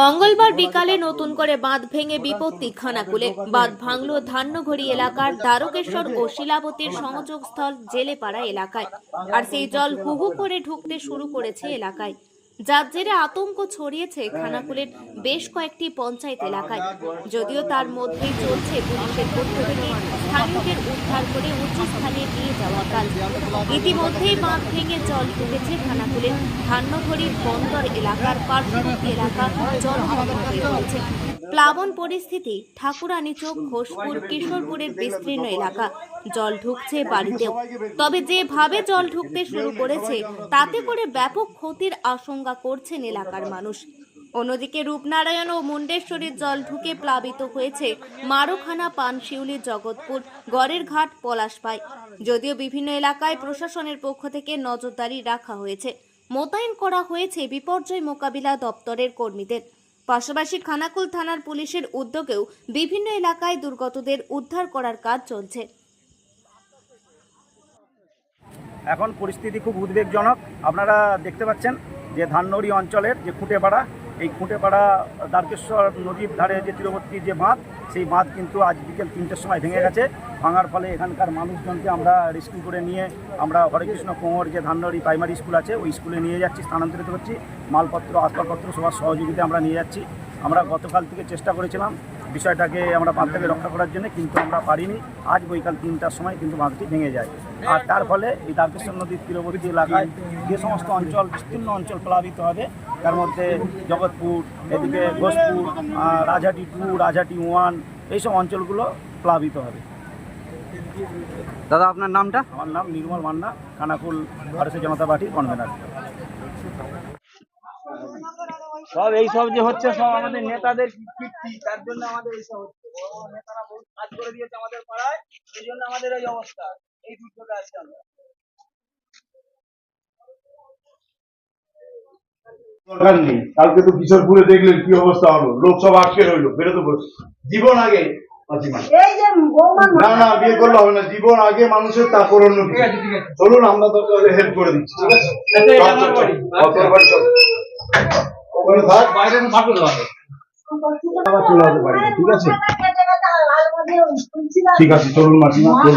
মঙ্গলবার বিকালে নতুন করে বাঁধ ভেঙে বিপত্তি খানাকুলে। বাঁধ ভাঙল ধান্যঘড়ি এলাকার দ্বারকেশ্বর ও শিলাবতীর সংযোগস্থল জেলেপাড়া এলাকায়। আর সেই জল হুহু করে ঢুকতে শুরু করেছে এলাকায়। যার জেরে আতঙ্ক ছড়িয়েছে খানাকুলের বেশ কয়েকটি পঞ্চায়েত এলাকায়। যদিও তার মধ্যেই চলছে পুলিশের পক্ষ থেকে স্থানীয়দের উদ্ধার করে উচ্চ স্থানে নিয়ে যাওয়া কাজ। ইতিমধ্যেই বাঁধ ভেঙে জল ঢুকেছে খানাকুলের ধান্যঘড়ি বন্দর এলাকার পার্শ্ববর্তী এলাকা জলমগ্ন হয়ে পড়েছে। প্লাবন পরিস্থিতি ঠাকুরানী চোখ ঘোষপুর কিশোরপুরের বিস্তীর্ণ এলাকা। জল ঢুকছে বাড়িতেও। তবে যেভাবে জল ঢুকতে শুরু করেছে তাতে করে ব্যাপক ক্ষতির আশঙ্কা করছেন এলাকার মানুষ। অন্যদিকে রূপনারায়ণ ও মুন্ডেশ্বরীর জল ঢুকে প্লাবিত হয়েছে মারুখানা পানশিউলি জগৎপুর গড়ের ঘাট পলাশপাই যদিও বিভিন্ন এলাকায় প্রশাসনের পক্ষ থেকে নজরদারি রাখা হয়েছে। মোতায়েন করা হয়েছে বিপর্যয় মোকাবিলা দপ্তরের কর্মীদের। পাশাপাশি খানাকুল থানার পুলিশের উদ্যোগেও বিভিন্ন এলাকায় দুর্গতদের উদ্ধার করার কাজ চলছে। এখন পরিস্থিতি খুব উদ্বেগজনক। আপনারা দেখতে পাচ্ছেন যে ধাননড়ি অঞ্চলের যে খুঁটেপাড়া এই খুঁটেপাড়া দ্বারকেশ্বর নদীর ধারে যে তীরবর্তী যে বাঁধ, সেই বাঁধ কিন্তু আজ বিকেল তিনটের সময় ভেঙে গেছে। ভাঙার ফলে এখানকার মানুষজনকে আমরা রেস্কিউ করে নিয়ে আমরা হরেকৃষ্ণ কোঁর যে ধাননড়ি প্রাইমারি স্কুল আছে, ওই স্কুলে নিয়ে যাচ্ছি, স্থানান্তরিত করছি। মালপত্র, আসবাবপত্র সবার সহযোগিতা আমরা নিয়ে যাচ্ছি। আমরা গতকাল থেকে চেষ্টা করেছিলাম বিষয়টাকে আমরা বাঁধ থেকে রক্ষা করার জন্য, কিন্তু আমরা পারিনি। আজ বৈকাল তিনটার সময় কিন্তু বাঁধটি ভেঙে যায়। আর তার ফলে এই দ্বারকেশ্বর নদীর তীরবর্তী এলাকায় যে সমস্ত অঞ্চল, বিস্তীর্ণ অঞ্চল প্লাবিত হবে তার মধ্যে জগৎপুর এদিকে ঘোষপুর আহ, রাজহাটি টু রাজহাটি ওয়ান এইসব অঞ্চলগুলো প্লাবিত হবে। দাদা আপনার নামটা? আমার নাম নির্মল মান্না কানাকুল ভারতীয় জনতা পার্টির কনভেনার। সব এইসব যে হচ্ছে সব আমাদের নেতাদের কীর্তি তার জন্য আমাদের এইসব হচ্ছে। নেতারা বহুত কাজ করে দিয়েছে আমাদের পাড়ায় এই জন্য আমাদের এই অবস্থা। এই দুর্যোগে আছি আমরা। দরকার নেই। কালকে তো কিশোরপুরে দেখলেন কি অবস্থা হলো। লোক সব আটকে রইল বেরোতে বলছে জীবন আগে না না বিয়ে করলে হবে না। জীবন আগে মানুষের তারপর অন্য চলুন আমরা হেল্প করে দিচ্ছি ঠিক আছে? চল, আবার আসতে পারি ঠিক আছে? ঠিক আছে চলুন মাসিমা চলুন।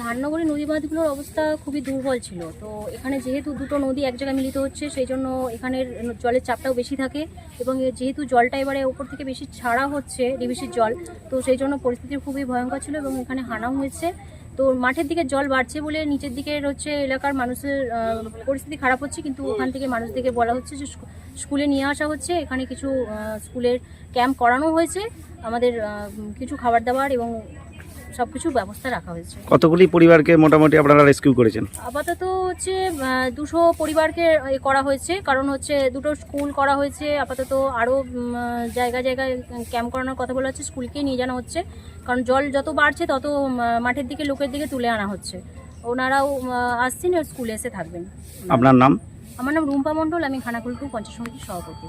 ধারনগরের নদী বাঁধগুলোর অবস্থা খুবই দুর্বল ছিল। তো এখানে যেহেতু দুটো নদী এক জায়গায় মিলিত হচ্ছে সেই জন্য এখানের জলের চাপটাও বেশি থাকে এবং যেহেতু জলটা এবারে ওপর থেকে বেশি ছাড়া হচ্ছে ডিবিসির জল, তো সেই জন্য পরিস্থিতি খুবই ভয়ঙ্কর ছিল এবং এখানে হানাও হয়েছে। তো মাঠের দিকে জল বাড়ছে বলে নিচের দিকে হচ্ছে এলাকার মানুষের পরিস্থিতি খারাপ হচ্ছে, কিন্তু ওখান থেকে মানুষদেরকে বলা হচ্ছে যে স্কুলে নিয়ে আসা হচ্ছে। এখানে কিছু স্কুলের ক্যাম্প করানো হয়েছে। আমাদের কিছু খাবার দাবার এবং সব কিছু ব্যবস্থা রাখা হয়েছে। কতগুলি পরিবারকে মোটামুটি আপনারা রেস্কিউ করেছেন? আপাতত হচ্ছে দুশো পরিবারকে এ করা হয়েছে। কারণ হচ্ছে দুটো স্কুল করা হয়েছে আপাতত আরও জায়গা জায়গায় ক্যাম্প করানোর কথা বলা হচ্ছে স্কুলকে নিয়ে জানা হচ্ছে। কারণ জল যত বাড়ছে তত মাঠের দিকে লোকের দিকে তুলে আনা হচ্ছে। ওনারাও আসছেন স্কুলে এসে থাকবেন। আপনার নাম? আমার নাম রুম্পা মণ্ডল আমি খানাকুলটু পঞ্চায়েত সমিতির সভাপতি।